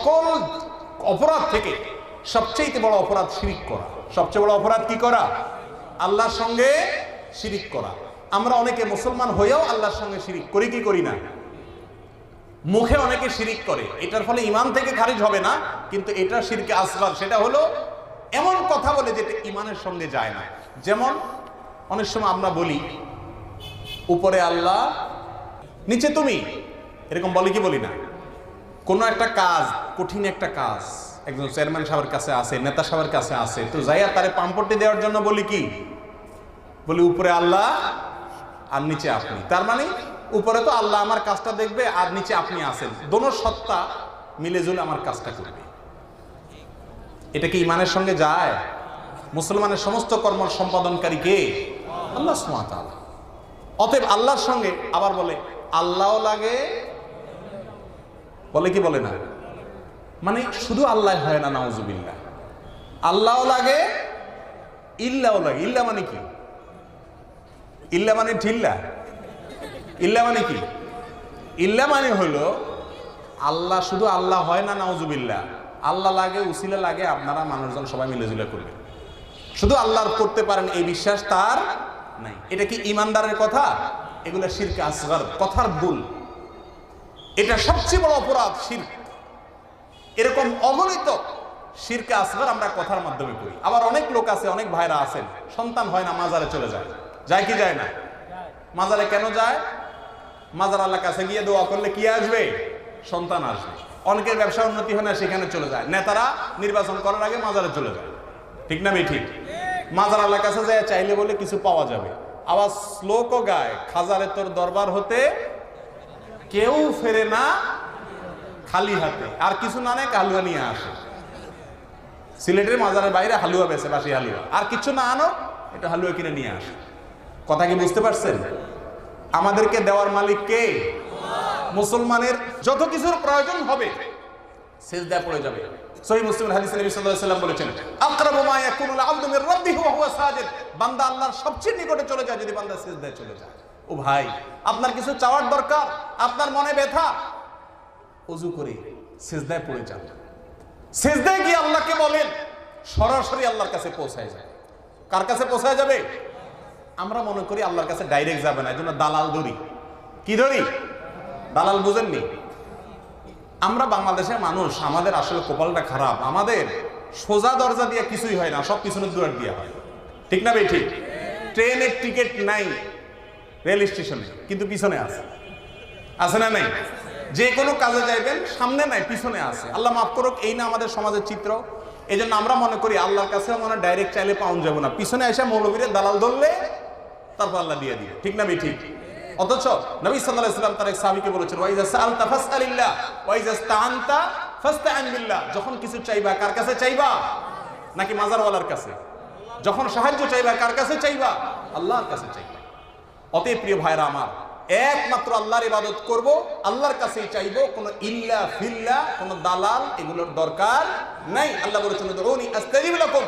সকল অপরাধ থেকে সবচেয়ে বড় অপরাধ শিরিক করা। সবচেয়ে বড় অপরাধ কি করা? আল্লাহর সঙ্গে শিরিক করা। আমরা অনেকে মুসলমান হয়েও আল্লাহর সঙ্গে শিরিক করি, কি করি না? মুখে অনেকে শিরিক করে। এটার ফলে ইমান থেকে খারিজ হবে না, কিন্তু এটা শিরকে আসগার। সেটা হলো এমন কথা বলে যেটা ইমানের সঙ্গে যায় না। যেমন অনেক সময় আমরা বলি, উপরে আল্লাহ, নিচে তুমি। এরকম বলি কি বলি না? কোনো একটা কাজ, কঠিন একটা কাজ, একজন চেয়ারম্যান সাহেবের কাছে আছে, নেতা সাহেবের কাছে আছে, তো যাইয়া তারে পাম্পটি দেওয়ার জন্য বলি কি? বলি, উপরে আল্লাহ আর নিচে আপনি। তার মানে উপরে তো আল্লাহ আমার কাজটা দেখবে আর নিচে আপনি আছেন। দোনো সত্তা মিলে জুলে আমার কাজটা করবে। এটা কি ইমানের সঙ্গে যায়? মুসলমানের সমস্ত কর্ম সম্পাদনকারী কে? আল্লাহ অতএব আল্লাহর সঙ্গে আবার বলে, আল্লাহও লাগে বলে কি বলে না? মানে শুধু আল্লাহ হয় না, নাউজুবিল্লাহ। আল্লাহও লাগে ইল্লাও লাগে। ইল্লা মানে কি? ইল্লা মানে ঢিল্লা ইল্লা মানে কি? ইল্লা মানে হলো, আল্লাহ শুধু আল্লাহ হয় না, নাউজুবিল্লাহ। আল্লাহ লাগে, উসিলা লাগে, আপনারা মানুষজন সবাই মিলেজুলে করবে শুধু আল্লাহ করতে পারেন, এই বিশ্বাস তার নাই। এটা কি ইমানদারের কথা? এগুলো শিরকে, আসগার, কথার ভুল। এটা সবচেয়ে বড় অপরাধ, শির। এরকম অগণিত শিরকে আসগার আমরা কথার মাধ্যমে করি। আবার অনেক লোক আছে, অনেক ভাইরা আছেন, সন্তান হয় না, মাজারে চলে যায়। যায় কি যায় না? মাজারে কেন যায়? মাজার আল্লাহ কাছে গিয়ে দোয়া করলে কি আসবে? সন্তান আসবে। অনেকের ব্যবসা উন্নতি হয় না, সেখানে চলে যায়। নেতারা নির্বাচন করার আগে মাজারে চলে যায়। ঠিক না ঠিক মাজার আল্লাহ কাছে যায়, চাইলে বলে কিছু পাওয়া যাবে। আবার শ্লোকও গায়, খাজারে তোর দরবার হতে কেউ ফেরে না খালি হাতে। আর কিছু না নেয় হালুয়া নিয়ে আসে। সিলেটের মাজারের বাইরে হালুয়া বেছে বাসি হালুয়া। আর কিছু না আনো, এটা হালুয়া কিনে নিয়ে আসে। কথা কি বুঝতে পারছেন? আমাদেরকে দেওয়ার মালিক কে? মুসলমানের যত কিছুর প্রয়োজন হবে সেজদায় পড়ে যাবে। সহি মুসলিম হাদিস নবী সাল্লাল্লাহু আলাইহি সাল্লাম বলেছেন আকরাবু মা ইয়াকুনুল আবদু মির রাব্বিহি ওয়া হুয়া সাজিদ। বান্দা আল্লাহর সবচেয়ে নিকটে চলে যায়, যদি বান্দা সিজদায় চলে যায়। ও ভাই, আপনার কিছু চাওয়ার দরকার? আপনার মনে ব্যথা? অজু করে সিজদায় পড়ে যান। সিজদায় গিয়ে আল্লাহকে বলেন, সরাসরি আল্লাহর কাছে পৌঁছায় যায় কার কাছে পৌঁছায় যাবে? আমরা মনে করি আল্লাহর কাছে ডাইরেক্ট যাবে না, এই জন্য দালাল ধরি। কি ধরি? দালাল বুঝেননি? আমরা বাংলাদেশের মানুষ, আমাদের আসলে কপালটা খারাপ। আমাদের সোজা দরজা দিয়ে কিছুই হয় না সব পিছনের দুয়ার দিয়ে হয়। ঠিক না ঠিক? ট্রেনের টিকিট নাই। রেল স্টেশনে, কিন্তু পিছনে আছে। আছে না নাই? যে কোনো কাজে যাইবেন, সামনে নাই, পিছনে আছে। আল্লাহ মাফ করুক, এই না আমাদের সমাজের চিত্র। এই জন্য আমরা মনে করি আল্লাহর কাছে মনে ডাইরেক্ট চাইলে পাউন যাব না। পিছনে এসে মৌলবীরে দালাল ধরলে, তারপর আল্লাহ দিয়ে দিয়ে ঠিক না ঠিক অথচ নবী সাল্লাল্লাহু আলাইহি সাল্লাম তার এক সাহাবীকে বলেছেন ওয়াইজা সাআলতা ফাসআলিল্লাহ ওয়াইজা ইসতাআনতা ফাসতাআন বিল্লাহ। যখন কিছু চাইবা, কার কাছে চাইবা? নাকি মাজারওয়ালার কাছে? যখন সাহায্য চাইবা, কার কাছে চাইবা? আল্লাহর কাছে চাইবা। অতএব প্রিয় ভাইরা আমার, একমাত্র আল্লাহর ইবাদত করব, আল্লাহর কাছেই চাইব, কোনো ইল্লা ফিল্লা, কোনো দালাল এগুলোর দরকার নাই। আল্লাহ বলেছেন লাকুম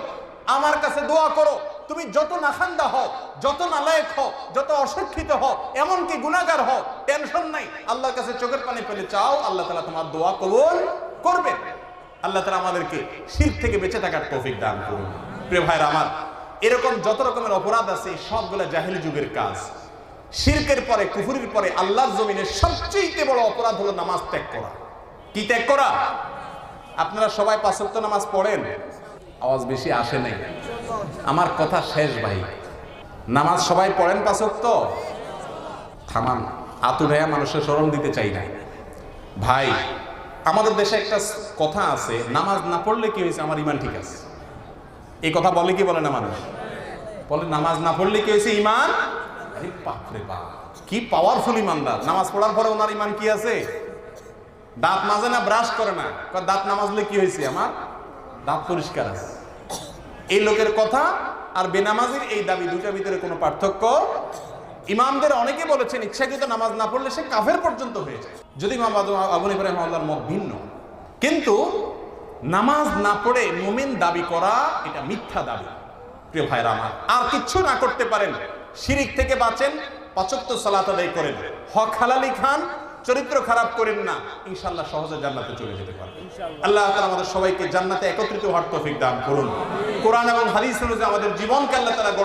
আমার কাছে দোয়া করো, তুমি যত নাখান্দা হও, যত নালায়েক হও, যত অশিক্ষিত হও, এমনকি গুনাহগার হও, টেনশন নাই। আল্লাহর কাছে চোখের পানি ফেলে চাও, আল্লাহ তাআলা তোমার দোয়া কবুল করবেন। আল্লাহ তাআলা আমাদেরকে শির থেকে বেঁচে থাকার তৌফিক দান করুন। প্রিয় ভাইরা আমার, এরকম যত রকমের অপরাধ আছে, সবগুলো জাহিলি যুগের কাজ। শিরকের পরে, কুফুরির পরে আল্লাহর জমিনের সবচেয়ে বড় অপরাধ হলো নামাজ ত্যাগ করা। কি ত্যাগ করা? আপনারা সবাই পাঁচক্ত নামাজ পড়েন? আওয়াজ বেশি আসে নাই। আমার কথা শেষ ভাই। নামাজ সবাই পড়েন পাঁচক্ত থামান। আতুরাইয়া মানুষের স্মরণ দিতে চাই না ভাই, আমাদের দেশে একটা কথা আছে, নামাজ না পড়লে কি হয়েছে? আমার ইমান ঠিক আছে। এই কথা বলে কি বলে না মানুষ? বলে নামাজ না পড়লে কি হয়েছে? ইমান আরে বাপরে বাপ, কি পাওয়ারফুল ইমানদার। নামাজ পড়ার পরে ওনার ইমান কি আছে? দাঁত মাজে না ব্রাশ করে না? দাঁত না মাজলে কি হয়েছে আমার? দাঁত পরিষ্কার আছে। এই লোকের কথা আর বেনামাজির এই দাবি দুটার ভিতরে কোনো পার্থক্য ইমামদের অনেকে বলেছেন, ইচ্ছাকৃত নামাজ না পড়লে সে কাফের পর্যন্ত হয়ে যায়। যদি ইমাম আবু ইব্রাহিম আল্লাহর মত ভিন্ন। কিন্তু নামাজ না পড়ে মুমিন দাবি করা, এটা মিথ্যা দাবি। প্রিয় ভাইরা আমার, আর কিচ্ছু না করতে পারেন। শিরিক থেকে বাঁচেন পাচক্ত সালাত আদায় করেন। হক হালালি খান চরিত্র খারাপ করেন না ইনশাল্লাহ সহজে জান্নাতে চলে যেতে পারবেন। আল্লাহ তালা আমাদের সবাইকে জান্নাতে একত্রিত হওয়ার তৌফিক দান করুন। কোরআন এবং হাদিস অনুযায়ী আমাদের জীবনকে আল্লাহ তালা